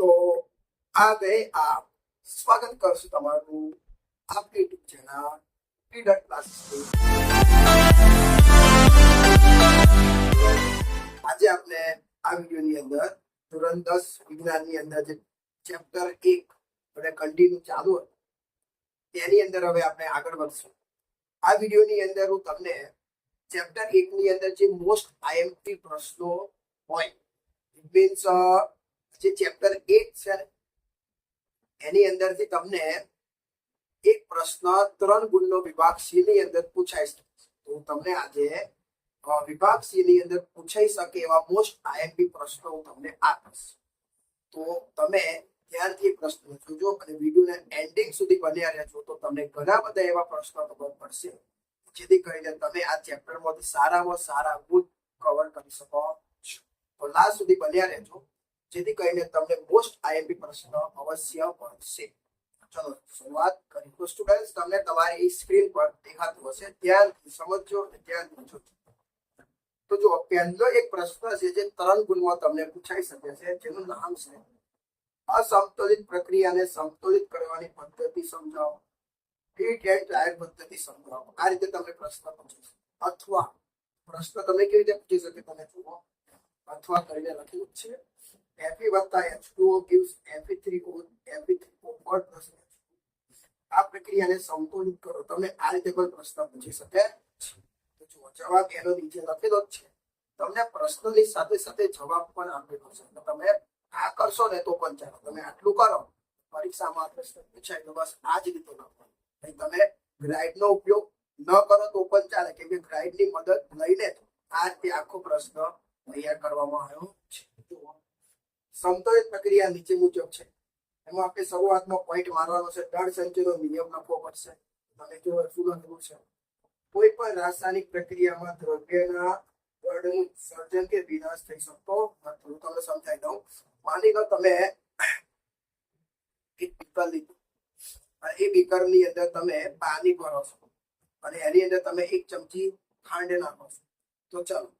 તો આ ગયે આપ સ્વાગત કરશું તમારું આપણી યુટ્યુબ ચેનલ પીડર ક્લાસીસ આજે આપણે આ વિડીયોની અંદર ધોરણ દસ વિજ્ઞાનની અંદર જે ચેપ્ટર એક અને કન્ટિન્યુ ચાલુ હતું, તેની અંદર હવે આપણે આગળ વધશું. આ વિડીયોની અંદર હું તમને ચેપ્ટર એક ની અંદર જે મોસ્ટ આઈએમપી પ્રશ્નો હોય મીન્સ જે ચેપ્ટર એટ છે, એની અંદરથી તમને એક પ્રશ્ન ત્રણ ગુણનો વિભાગ સી ની અંદર પૂછાઈ શકે હું તમને આજે વિભાગ સી ની અંદર પૂછાઈ શકે એવા મોસ્ટ આઈએમપી પ્રશ્નો હું તમને આપીશ. તો તમે ત્યારથી પ્રશ્નો જોજો અને વિડીયોને એન્ડિંગ સુધી બન્યા રહેજો તો તમને ઘણા બધા એવા પ્રશ્નો ખબર પડશે. જેથી કરીને તમે આ ચેપ્ટરમાંથી સારામાં સારા ગુણ કવર કરી શકો છો. તો લાસ્ટ સુધી બન્યા રહેજો. જેથી કરીને તમને મોસ્ટ આઈએમપી પ્રશ્ન અવશ્ય પડશે ચલો, શરૂઆત કરી તો સ્ટુડન્ટ તમને તમારી સ્ક્રીન પર દેખાતું હશે. ધ્યાનથી સમજજો અને ધ્યાનથી જોજો તો જો પહેલો એક પ્રશ્ન છે જે ત્રણ ગુણમાં તમને પૂછાઈ શકે છે. જેનું નામ છે અસમતોલિત પ્રક્રિયાને સંતુલિત કરવાની પદ્ધતિ સમજાવો. હીટ એન્ડ ટ્રાયલ પદ્ધતિ સમજાવો. આ રીતે તમને પ્રશ્ન પૂછી શકે. અથવા, પ્રશ્ન તમે કેવી રીતે પૂછી શકે? તમે જુઓ. અથવા કરીને લખ્યું છે Fe વત્તા H2O gives Fe3O Fe3O પર પ્લસ આ પ્રક્રિયાને સંતુલિત કરો. તમે આ રીતે કોઈ પ્રશ્ન પૂછી શકે? તો જુઓ, જવાબ એનો નીચે લખેલો જ છે. તમને પ્રશ્નની સાથે સાથે જવાબ પણ આપેલો છે. તમે આ કરશો ને તો પણ ચાલો. તમે આટલું કરો, પરીક્ષામાં પ્રશ્ન પૂછાય તો બસ આ જ રીતે લખવાનું તમે ગ્રાઇડ નો ઉપયોગ ન કરો તો પણ ચાલે. કેમ કે ગ્રાઇડની મદદ લઈને આ રીતે આખો પ્રશ્ન તૈયાર કરવામાં આવ્યો છે. જુઓ. સમતોલિત પ્રક્રિયા નીચે મુજબ છે. એમાં આપણે શરૂઆતમાં પોઈન્ટ મારવાનો છે. દળ સંચયનો નિયમ લખવો પડશે. તમે જો શું લખવું છે? કોઈ પણ રાસાયણિક પ્રક્રિયામાં દ્રવ્યના દળનું સર્જન કે વિનાશ થઈ શકતો નથી. હું તમને સમજાવી દઉં. માની લો તમે એક બીકર લીધું. અને એ બીકરની અંદર તમે પાણી ભરો છો. અને એની અંદર તમે એક ચમચી ખાંડ નાખો છો. તો ચાલો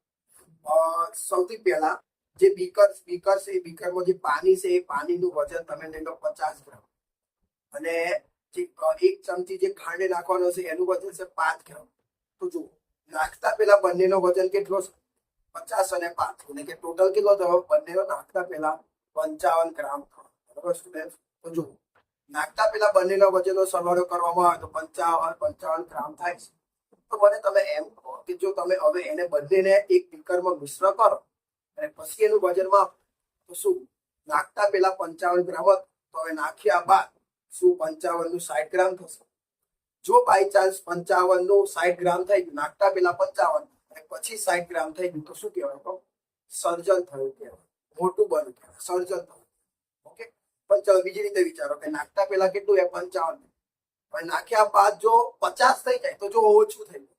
સૌથી પહેલા જે બીકર બીકર છે બીકરમાં જે પાણી છે, એ પાણીનું વજન તમે લઈ લો પચાસ ગ્રામ. અને જે એક ચમચી જે ખાંડ નાખવાનો છે, એનું વજન છે પાંચ ગ્રામ. તો જુઓ, નાખતા પેલા બંનેનો વજન કેટલો છે? પચાસ અને પાંચ. એટલે કે ટોટલ કેટલો થયો? બંનેનો નાખતા પેલા પંચાવન ગ્રામ બરોબર સ્ટુડન્ટ તો જુઓ, નાખતા પેલા બંનેનો વજનનો સરવાળો કરવામાં આવે તો પંચાવન પંચાવન ગ્રામ થાય છે. તો મને તમે એમ કહો કે જો તમે હવે એને બંનેને એક બીકરમાં મિશ્ર કરો અને પછી એનું વજન માપો તો શું? નાખતા પેલા પંચાવન ગ્રામ તો હવે નાખ્યા બાદ શું? પંચાવનનું સાઠ ગ્રામ થશે. જો બાય ચાન્સ પંચાવનનું સાઠ ગ્રામ થઈ ગયું, નાખતા પેલા પંચાવન અને પછી સાઠ ગ્રામ થઈ ગયું, તો શું કહેવાય? તો સર્જન થયું કહેવાય. મોટું બન્યું કહેવાય. સર્જન થયું ઓકે? ચાલો બીજી રીતે વિચારો કે નાખતા પેલા કેટલું એ પંચાવન. પણ નાખ્યા બાદ જો પચાસ થઈ જાય, તો જો ઓછું થઈ ગયું,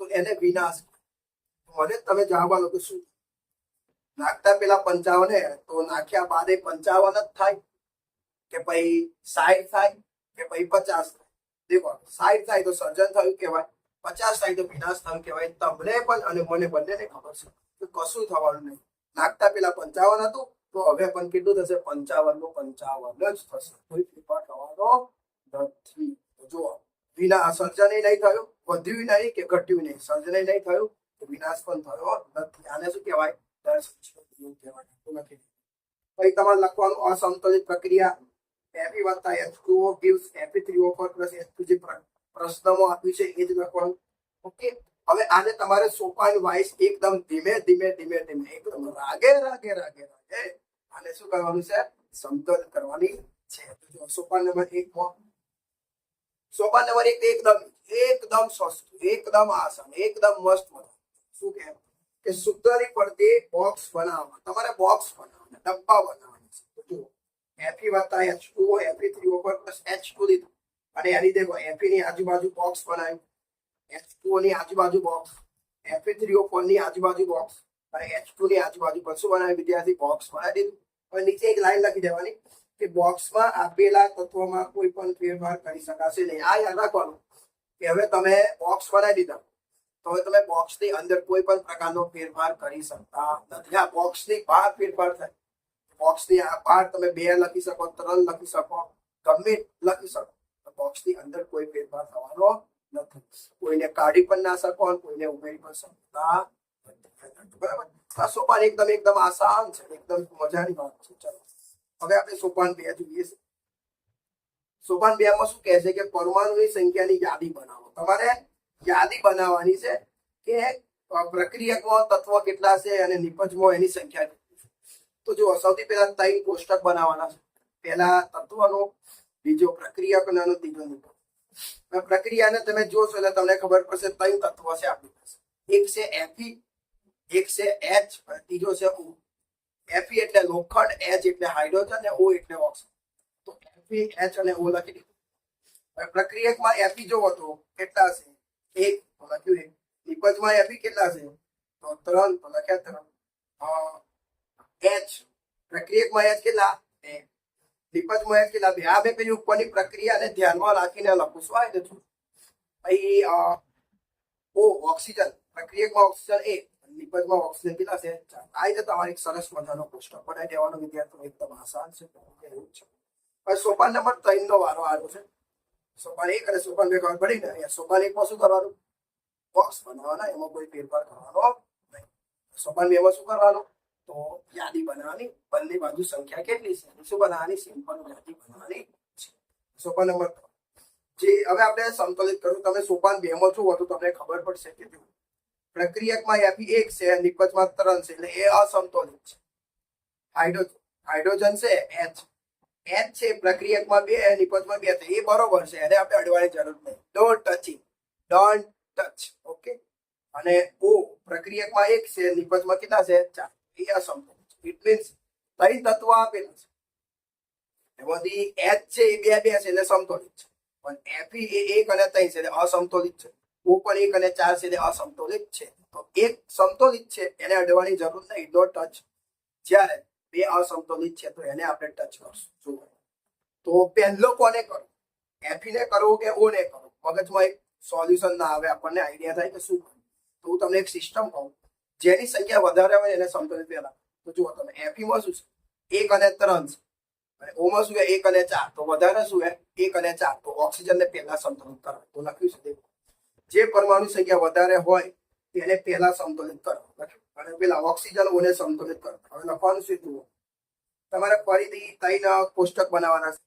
તો એને વિનાશ મને તમે જવાબ આલો કે શું? નાખતા પેલા પંચાવન, તો નાખ્યા બાદ એ પંચાવન જ થાય. કે પછી સાઈઠ થાય, કે પછી પચાસ થાય. દેખો, સાઈઠ થાય તો સર્જન થયું કહેવાય, પચાસ થાય તો વિનાશ થયું કહેવાય. તમને પણ અને મને બંનેને ખબર છે. કે કશું થવાનું નહીં. નાખતા પેલા પંચાવન હતું, તો હવે પણ કેટલું થશે? પંચાવનનું પંચાવન જ થશે. કોઈ ફેરફાર થવાનો નથી. જો વિના સર્જન નહીં થયું, વધ્યું નહીં કે ઘટ્યું નહીં. સર્જન નહીં થયું, તો વિનાશ પણ થયો નથી. આને શું કહેવાય? કહેવાય પછી તમારે લખવાનું અસંતુલિત પ્રક્રિયા. એપી વત્તા H2O gives Fe3O4 plus H2 જે પ્રશ્નમાં આપ્યું છે, એ જ લખવાનું. ઓકે? હવે આને તમારે સોપાન વાઇસ એકદમ ધીમે ધીમે ધીમે ધીમે, એકદમ રાગે રાગે રાગે રાગે, આને શું કરવાનું છે? સમતોલ કરવાની છે. તો સોપાન નંબર એક માં. સોપાન નંબર એક એકદમ એકદમ સસ્તું એકદમ આસાન, એકદમ મસ્ત. શું કે કે સૂત્રની પડતી બોક્સ બનાવવા. તમારે બોક્સ બનાવવાના, ડબ્બા બનાવવાના છે. જુઓ એફી વત્તા H2O Fe3O પર પ્લસ એચ ટુ દીધું અને એની દેખો એફી ની આજુબાજુ બોક્સ બનાવ્યું. H2O ની આજુબાજુ બોક્સ Fe3O4 ની આજુબાજુ બોક્સ અને H2 ની આજુબાજુ પર શું બનાવ્યું? વિદ્યાર્થી બોક્સ બનાવી દીધું. હવે નીચે એક લાઈન લખી દેવાની કે બોક્સમાં આપેલા તત્વોમાં કોઈ પણ ફેરફાર કરી શકાશે નહીં. આ યાદ રાખવાનું કે હવે તમે બોક્સ બનાવી દીધા. તો હવે તમે બોક્સની અંદર કોઈ પણ પ્રકારનો ફેરફાર કરી શકતા નથી. આ બોક્સની બહાર ફેરફાર થાય. બોક્સની આ બહાર તમે બે લખી શકો, ત્રણ લખી શકો, ગમે લખી શકો બોક્સની અંદર કોઈ ફેરફાર થવાનો નથી. કોઈને કાઢી પણ ના શકો અને કોઈને ઉમેરી પણ શકતા નથી. બરાબર? આ સોપાન એકદમ એકદમ આસાન છે, એકદમ મજાની વાત છે. ચાલો. હવે આપણે સોપાન બે જોઈએ છે. સોપાન બે માં શું કહે છે કે પરમાણુની સંખ્યાની યાદી બનાવો. તમારે યાદી બનાવવાની છે કે પ્રક્રિયકમાં તત્વ કેટલા છે અને નિપજમાં એની સંખ્યા કેટલી છે. તો જો સૌથી પહેલા ત્રણ કોષ્ટક બનાવવાના છે. પહેલા તત્વનો, બીજો પ્રક્રિયક અને ત્રીજો નિપજ. પ્રક્રિયાને તમે જોશો એટલે તમને ખબર પડશે ત્રણ તત્વ છે આપણી પાસે. એક છે એફી એક છે એચ અને ત્રીજો છે ઓ એફી એટલે લોખંડ એચ એટલે હાઇડ્રોજન અને ઓ એટલે ઓક્સિજન. તો એફી એચ અને ઓ લખી દીધું. પ્રક્રિયકમાં એફી જોવો તો કેટલા છે? એક, તો લખ્યું એક નિપજમાં એફી કેટલા છે? તો ત્રણ, તો લખ્યા ત્રણ. એચ. પ્રક્રિયકમાં એચ કેટલા? બે. નિપજમાં એચ કેટલા? બે. આ બે પેલી ઉપરની પ્રક્રિયાને ધ્યાનમાં રાખીને લખું શું આવી છું પછી ઓ, ઓક્સિજન. પ્રક્રિયકમાં ઓક્સિજન એ નિપજમાં ઓક્સિજન કેટલા છે? ચાર. આ રીતે તમારે એક સરસ મજાનો પ્રશ્ન પડાય દેવાનો વિદ્યાર્થીઓ, એકદમ આસાન છે. એવું છે. સોપાન નંબર ત્રણ નો વારો આવ્યો છે. સોપાન એક અને સોપાન બે ખબર પડી ને અહીંયા સોપાન એકમાં શું કરવાનું? બોક્સ બનાવવાના, એમાં કોઈ ફેરફાર કરવાનો નહીં. સોપાન બે માં શું કરવાનું? તો યાદી બનાવવાની. બંને બાજુ સંખ્યા કેટલી છે? શું બનાવવાની? સિમ્પલ યાદી બનાવવાની છે. સોપાન નંબર. જે હવે આપણે સંતુલિત કરું, તમે સોપાન બે માં જુઓ તો તમને ખબર પડશે કે જુઓ. પ્રક્રિયકમાં એફી એક છે, નિપજમાં ત્રણ છે, એટલે એ અસંતુલિત છે. હાઇડ્રોજન. હાઇડ્રોજન છે એચ એચ છે, પ્રક્રિયકમાં બે નિપજમાં બે છે એ બરોબર છે. એને આપણે અડવાની જરૂર નહીં. Don't touching don't touch okay અને ઓ, પ્રક્રિયકમાં એક છે નિપજમાં કેટલા છે? ચાર. એ અસંપૂર્ણ છે. ઇટ મીન્સ ત્રણ તત્વ આપેલા છે. એમાંથી એચ છે, એ બે બે છે, એટલે સમતોલિત છે. પણ એફી એ એક અને ત્રણ છે, એટલે અસમતોલિત છે. ઓ પણ એક અને ચાર છે, એટલે અસમતોલિત છે. તો એક સમતોલિત છે, એને અડવાની જરૂર નહીં. ડોન્ટ ટચ જ્યારે બે અસંતુલિત છે, તો એને આપણે ટચ કરશું. તો પહેલો કોને કરો? એફીને કરો કે ઓને ને કરો? મગજમાં એક સોલ્યુશન ના આવે, આપણને આઈડિયા થાય કે શું કરવું. તો હું તમને એક સિસ્ટમ કહું. જેની સંખ્યા વધારે હોય એને સંતુલિત પહેલા. તો જુઓ તમે એફીમાં શું છે? એક અને ત્રણ છે. અને ઓમાં શું એક અને ચાર. તો વધારે શું એક અને ચાર. તો ઓક્સિજનને પહેલા સંતુલિત કરો તો લખ્યું છે જે પરમાણુ સંખ્યા વધારે હોય, તેને પહેલા સંતુલિત કરો લખ્યું. અને પેલા ઓક્સિજન ઓને સંતુલિત કરો. હવે લખવાનું છે જુઓ? તમારે ફરીથી ત્રણ કોષ્ટક બનાવવાના છે.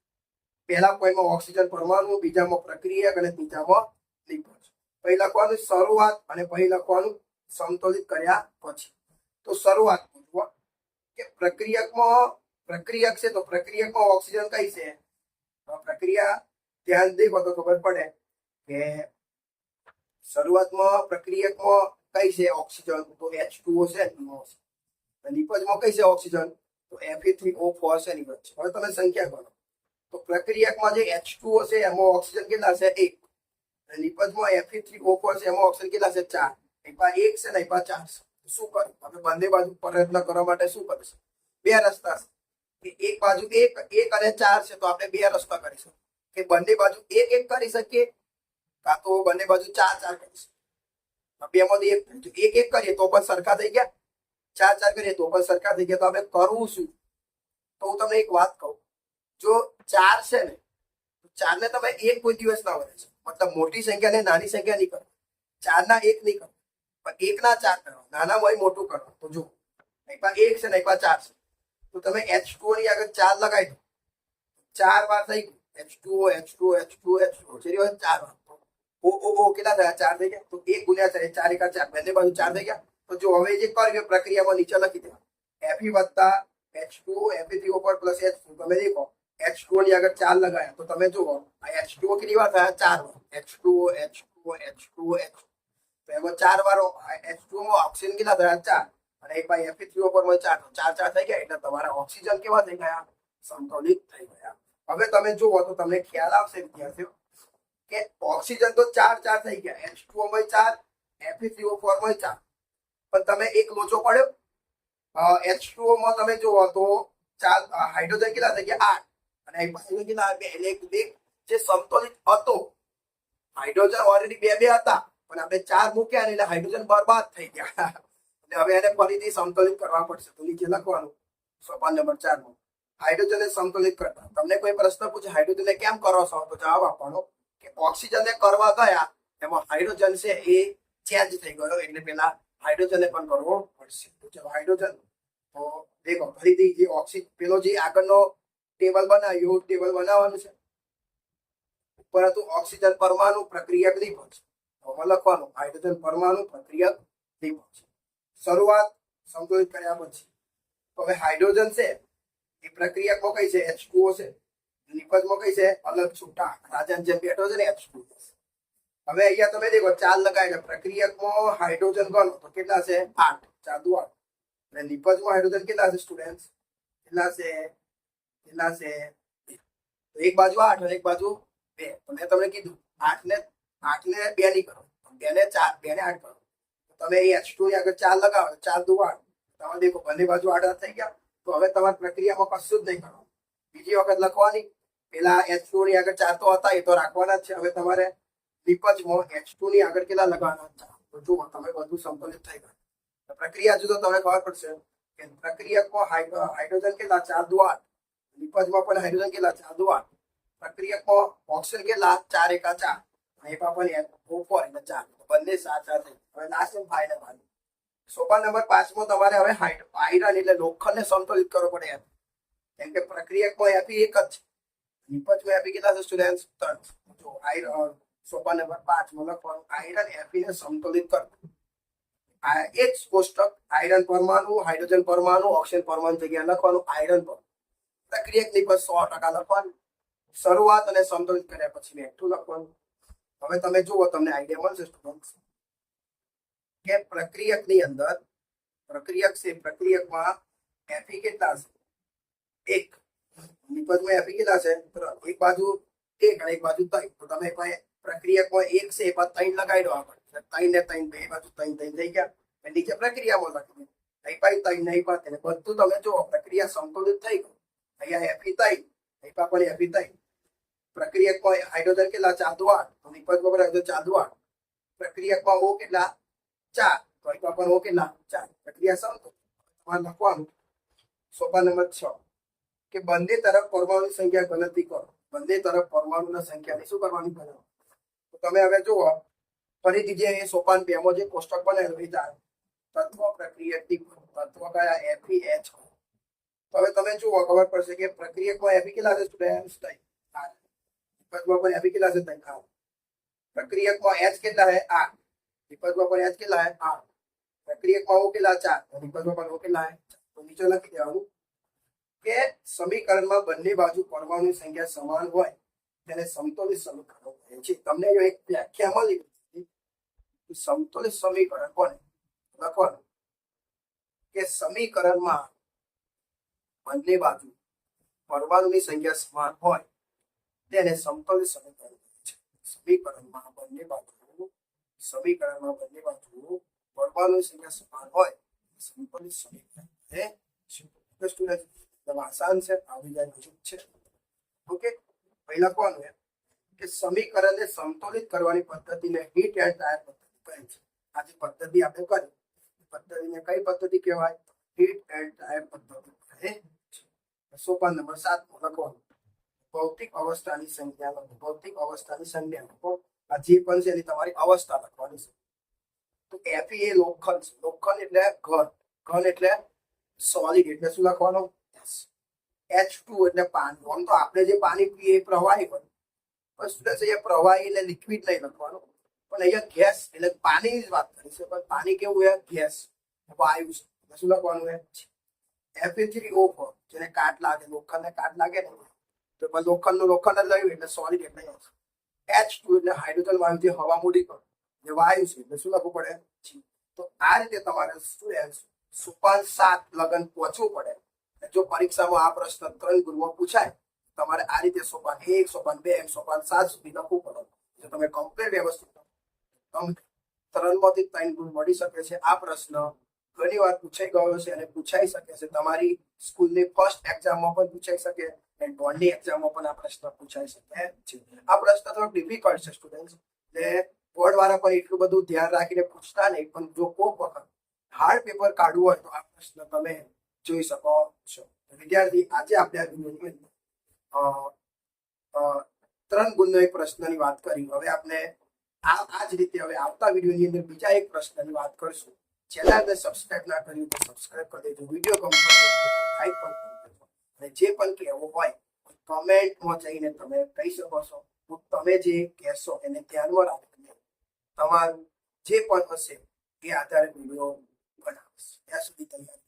પહેલા કોઈમાં ઓક્સિજન પરમાણુ, બીજામાં પ્રક્રિયક અને ત્રીજામાં નિપજ પછી લખવાનું શરૂઆત અને પછી લખવાનું સંતુલિત કર્યા પછી. તો શરૂઆત જુઓ. કે પ્રક્રિયકમાં, પ્રક્રિયક છે તો પ્રક્રિયકમાં ઓક્સિજન કઈ છે? પ્રક્રિયા ધ્યાન દેખો તો ખબર પડે કે શરૂઆતમાં, પ્રક્રિયકમાં કઈ છે ઓક્સિજન તો એચ ટુ છે એમાં નિપજમાં કઈ છે ઓક્સિજન તો એફ થ્રી ઓ ફોર છે નિપજ હવે તમે સંખ્યા ગણો તો પ્રક્રિયકમાં જે એચ ટુ હશે એમાં ઓક્સિજન કેટલા છે એક નિપજમાં એફ થ્રી ઓ ફોર છે એમાં ઓક્સિજન કેટલા છે ચાર એપા એક છે ને એપા ચાર છે શું કરવું આપણે બંને બાજુ પ્રયત્ન કરવા માટે શું કરીશું બે રસ્તા છે કે એક બાજુ એક એક અને ચાર છે તો આપણે બે રસ્તા કરીશું કે બંને બાજુ એક એક કરી શકીએ કાં તો બંને બાજુ ચાર ચાર કરીશું બે માંથી એક. એક એક કરીએ તો પણ સરખા થઈ ગયા. ચાર ચાર કરીએ તો પણ સરખા થઈ ગયા. તો આપણે કરવું શું? તો હું તમને એક વાત કહું. જો ચાર છે ને ચાર ને તમે એક કોઈ દિવસ ના વધે છે. મતલબ મોટી સંખ્યા ને નાની સંખ્યા નહીં કરો. ચાર ના એક નહીં કરો. પણ એક ના ચાર કરો. નાના હોય મોટું કરો. તો જો નહીં પણ એક છે નહીં પણ ચાર છે. તો તમે એચ ટુ ની આગળ ચાર લગાવી દો. ચાર વાર થઈ ગયું. H two H two H two H two ચાર વાર. ઓ ઓ ઓ કેટલા થયા ચાર થઈ ગયા તો એક ગુણ્યા ચાર ચાર એકા ચાર બંને બાજુ ચાર થઈ ગયા તો જો હવે જે કર્યું એ પ્રક્રિયામાં નીચે લખી દેવા એફી વત્તા એચ ટુ એફી થ્રી ઉપર પ્લસ એચ ટુ તમે દેખો એચ ટુ ની આગળ ચાર લગાયા તો તમે જુઓ આ એચ ટુ કેટલી વાર થયા ચાર વાર H two H two H two H તો એમાં ચાર વાર એચ ટુ માં ઓક્સિજન કેટલા થયા ચાર અને એક ભાઈ એફી થ્રી ઉપરમાં ચાર તો ચાર ચાર થઈ ગયા એટલે તમારા ઓક્સિજન કેવા થઈ ગયા સંતુલિત થઈ ગયા હવે તમે જુઓ તો તમને ખ્યાલ આવશે વિદ્યાર્થીઓ કે ઓક્સિજન તો ચાર ચાર થઈ ગયા. એચ ટુ માં ચાર એફી થ્રી ફોરમાં ચાર. પણ તમે એક લોચો પડ્યો. એચ ટુ માં તમે જુઓ તો ચાર હાઇડ્રોજન કેટલા થઈ ગયા? આઠ. અને બાજુ કેટલા બે. એટલે બે. જે સંતુલિત હતો હાઇડ્રોજન ઓલરેડી બે બે હતા. પણ આપણે ચાર મૂક્યા ને એટલે હાઇડ્રોજન બરબાદ થઈ ગયા. એટલે હવે એને ફરીથી સમતોલિત કરવા પડશે. તો નીચે લખવાનું. સોપાન નંબર ચાર હાઇડ્રોજનને સંતુલિત કરતા. તમને કોઈ પ્રશ્ન પૂછે હાઇડ્રોજન કેમ કરો છો? તો જવાબ આપવાનો. કે ઓક્સિજનને કરવા ગયા, એમાં હાઇડ્રોજન છે એ ચેન્જ થઈ ગયો. એટલે પેલા હાઇડ્રોજને પણ કરવો પડશે. હાઇડ્રોજન તો દેખો, ફરીથી જે ઓક્સિજન પેલો જે આગળનો ટેબલ બનાવ્યો ટેબલ બનાવવાનું છે. પરંતુ ઓક્સિજન પરમાણુ પ્રક્રિયક છે આમાં લખવાનું હાઇડ્રોજન પરમાણુ પ્રક્રિયક છે શરૂઆત સંતુલિત કર્યા પછી. હવે હાઇડ્રોજન છે, એ પ્રક્રિયકમાં કઈ છે? એચ છે. નિપજમાં કઈ છે, અલગ છૂટા રાજન જેમ બેઠો છે ને હવે અહીંયા તમે દેખો ચાર લગાવીને પ્રક્રિયકમાં હાઇડ્રોજન ગણો તો કેટલા છે? આઠ. ચાર દુ આઠ. અને નિપજમાં હાઇડ્રોજન કેટલા છે સ્ટુડન્ટ કેટલા છે? કેટલા છે? એક બાજુ આઠ અને એક બાજુ બે. મેં તમને કીધું આઠ ને આઠ ને બે ની કરો. બે ને ચાર બે ને આઠ કરો. તમે એ એચ ટુ આગળ ચાર લગાવો ચાર દુ આઠ. તમે દેખો, બંને બાજુ આઠ થઈ ગયા. તો હવે તમારી પ્રક્રિયામાં કશું જ નહીં કરો. બીજી વખત લખવાની. પેલા એચ ટુ ની આગળ ચાર તો હતા, એ તો રાખવાના જ છે. હવે તમારે નિપજમાં એચ ટુ ની આગળ કેટલા લગાવવાના હતા? તો તમે બધું સંતુલિત થઈ ગયું. પ્રક્રિયા જુદો, તમને ખબર પડશે કે પ્રક્રિયકમાં હાઇડ્રો- હાઇડ્રોજન કેટલા? ચાર દુ આઠ નિપજમાં પણ હાઇડ્રોજન કેટલા? ચાર દુ આઠ પ્રક્રિયકમાં ઓક્સિજન કેટલા? ચાર એકા ચાર. એમાં પણ ફોર એટલે ચાર. બંને સાત થઈ. હવે લાસ્ટ ફાઇનલ વાળી સોપા નંબર પાંચમાં તમારે હવે હાઇડ આયરન એટલે લોખંડને સંતુલિત કરવો પડે એમ. કેમ કે પ્રક્રિયકમાં એપી એક જ છે. નિપજમાં એપી કેટલા સ્ટુડન્ટ ત્રણ જો આયરન સોપા નંબર પાંચમાં લખવાનું. આયરન એફીને સંતુલિત કરવું આ એક કોષ્ટક આયરન પરમાણુ હાઇડ્રોજન પરમાણુ ઓક્સિજન પરમાણુ જગ્યાએ લખવાનું આયરન પર. પ્રક્રિયક નિપજ સો ટકા લખવાનું. શરૂઆત અને સંતુલિત કર્યા પછી એકઠું લખવાનું. હવે તમે જુઓ, તમને આઈડિયા મળશે સ્ટુડન્ટ કે પ્રક્રિયકની અંદર, પ્રક્રિયક છે, પ્રક્રિયકમાં એફી કેટલા છે એક. નિપજમાં એફી કેટલા છે ત્રણ. એક બાજુ એક અને એક બાજુ ત્રણ તો તમે કોઈ પ્રક્રિયકમાં એક છે એમાં ત્રણ લગાવી દો આગળ એટલે ત્રણ ને ત્રણ બે બાજુ ત્રણ ત્રણ થઈ ગયા એટલે નીચે પ્રક્રિયામાં લખી દો અહીં પાઈ ત્રણ નહીં પાત એટલે બધું તમે જુઓ પ્રક્રિયા સંતુલિત થઈ ગયું અહીંયા એફી ત્રણ અહીં પા પણ એફી ત્રણ પ્રક્રિયકમાં હાઇડ્રોજન કેટલા ચાર દુ આઠ તો નિપજમાં પણ હાઇડ્રોજન ચાર દુ આઠ પ્રક્રિયકમાં ઓ કેટલા ચાર તો અહીં પણ ઓ કેટલા ચાર પ્રક્રિયા સંતુલિત તમારે લખવાનું સોપાન નંબર છ કે બંને તરફ પરમાણુની સંખ્યા ગણતરી કરો. બંને તરફ પરમાણુના સંખ્યા શું કરવાની બનાવો? તો તમે હવે જુઓ ફરીથી જે એ સોપાન બેમાં જે કોષ્ટક બનાવેલો એ તાર તત્વ પ્રક્રિયકની તત્વ કયા? એફી એચ તો હવે તમે જુઓ, ખબર પડશે કે પ્રક્રિયકમાં એફી કેટલા છે સ્ટુડન્ટ વિપજમાં પણ એફી કેટલા છે? ત્રણ. આઠ પ્રક્રિયકમાં એચ કેટલા હે આઠ વિપજમાં પણ એચ કેટલા છે? આઠ પ્રક્રિયકમાં ઓ કેટલા? ચાર. વિપદમાં પણ ઓ કેટલા હે તો નીચે લખી દેવાનું. કે સમીકરણમાં બંને બાજુ પરમાણુ સંખ્યા સમાન હોય, તેને સમતોલિત સમીકરણ કહે છે. તમને જો એક વ્યાખ્યા મળી સમતોલિત સમીકરણ કોને? લખવાનું. કે સમીકરણમાં બંને બાજુ પરમાણુની સંખ્યા સમાન હોય, તેને સમતોલિત સમીકરણ કહે છે. સમીકરણમાં બંને બાજુ, સમીકરણમાં બંને બાજુ પરમાણુની સંખ્યા સમાન હોય સમતોલિત સમીકરણ કહે છે. સ્ટુડન્ટ એકદમ આસાન છે આવી જાય નજીક છે. ઓકે પહેલા કોણ છે કે સમીકરણને સંતુલિત કરવાની પદ્ધતિને હીટ એન્ડ ટાયર પદ્ધતિ કહે છે. આ જે પદ્ધતિ આપણે કરી. પદ્ધતિને કઈ પદ્ધતિ કહેવાય? હીટ એન્ડ ટાયર પદ્ધતિ કહે સોપાન નંબર સાત લખવાનું ભૌતિક અવસ્થાની સંખ્યા લખો ભૌતિક અવસ્થાની સંખ્યા લખો. આ જે પણ છે એની તમારી અવસ્થા લખવાની છે. તો એફી એ લોખંડ લોખંડ એટલે ઘન. ઘન એટલે સોલિડ એટલે શું લખવાનું? એચ ટુ એટલે પાણી. આમ તો આપણે જે પાણી પીએ એ પ્રવાહી હોય. પણ students અહીંયા પ્રવાહી એટલે લિક્વિડ નહીં લખવાનું પણ અહીંયા ગેસ એટલે પાણીની જ વાત કરી છે. પણ પાણી કેવું છે ગેસ વાયુ છે. શું લખવાનું છે એફ થ્રી ઓ ફોર જેને કાટ લાગે, લોખંડને કાટ લાગે ને. તો પણ લોખંડનું લોખંડ જ લયું એટલે સોલિડ એટલે એચ ટુ એટલે હાઇડ્રોજન વાયુથી હવા મૂડી કરો જે વાયુ છે એટલે શું લખવું પડે? તો આ રીતે તમારે સ્ટુડન્ટ સુપાન સાત લગન પહોંચવું પડે. જો પરીક્ષામાં આ પ્રશ્ન ત્રણ ગુરુમાં પૂછાય તમારે આ રીતે સોપાન એક, સોપાન બે સોપાન સાત સુધી લખવું પડે. જો તમે કમ્પ્લીટ વ્યવસ્થિત ત્રણમાંથી ત્રણ ગુણ મળી શકે છે. આ પ્રશ્ન ઘણી વાર પૂછાઈ ગયો છે અને પૂછાઈ શકે છે. તમારી સ્કૂલની ફર્સ્ટ એક્ઝામમાં પણ પૂછાઈ શકે અને બોર્ડની એક્ઝામમાં પણ આ પ્રશ્ન પૂછાઈ શકે છે. આ પ્રશ્ન થોડો ડિફિકલ્ટ છે સ્ટુડન્ટ એટલે બોર્ડ વાળા પણ એટલું બધું ધ્યાન રાખીને પૂછતા નહીં, પણ જો કોક વખત હાર્ડ પેપર કાઢવું હોય તો આ પ્રશ્ન તમે જોઈ શકો છો. વિદ્યાર્થી, આજે આપણે આ ત્રણ ગુણનો એક પ્રશ્નની વાત કરી. હવે આપણે આ આ જ રીતે હવે આવતા વિડીયોની અંદર બીજા એક પ્રશ્નની વાત કરશું. ચેનલને સબસ્ક્રાઇબ ના કર્યું તો સબસ્ક્રાઇબ કરી દેજો. વીડિયો ગમતો લાઈક પણ કરી દેજો. અને જે પણ કહેવું હોય કમેન્ટમાં જઈને તમે કહી શકો છો. હું તમે જે કહેશો એને ધ્યાનમાં રાખીને તમારું જે પણ હશે એ આધારે વીડિયો બનાવીશ. ત્યાં સુધી તૈયાર